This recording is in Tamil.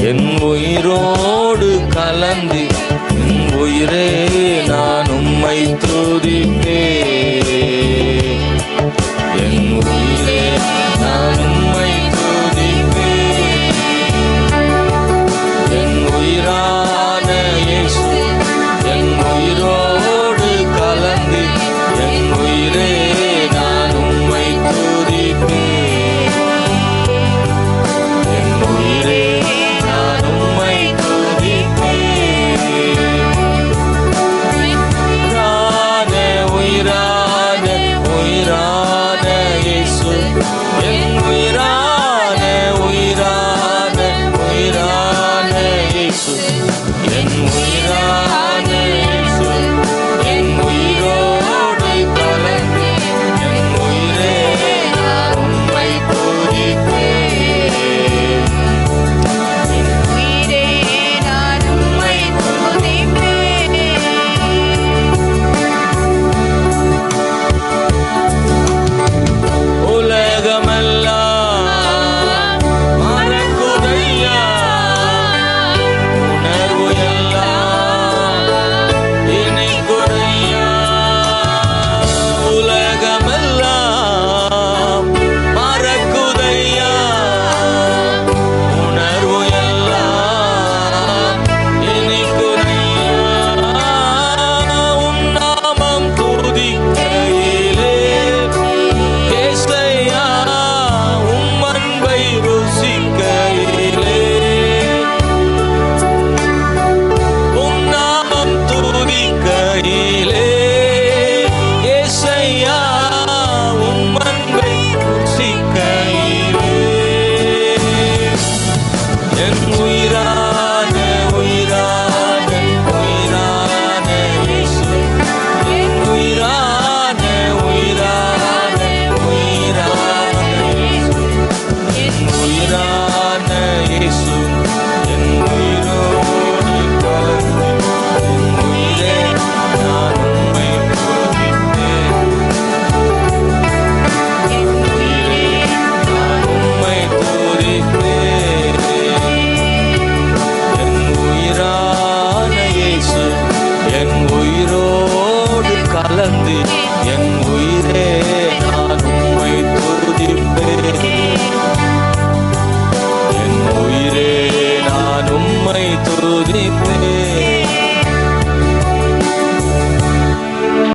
என் உயிரோடு கலந்து என் உயிரே நான் உம்மை துதிப்பேன். When we're all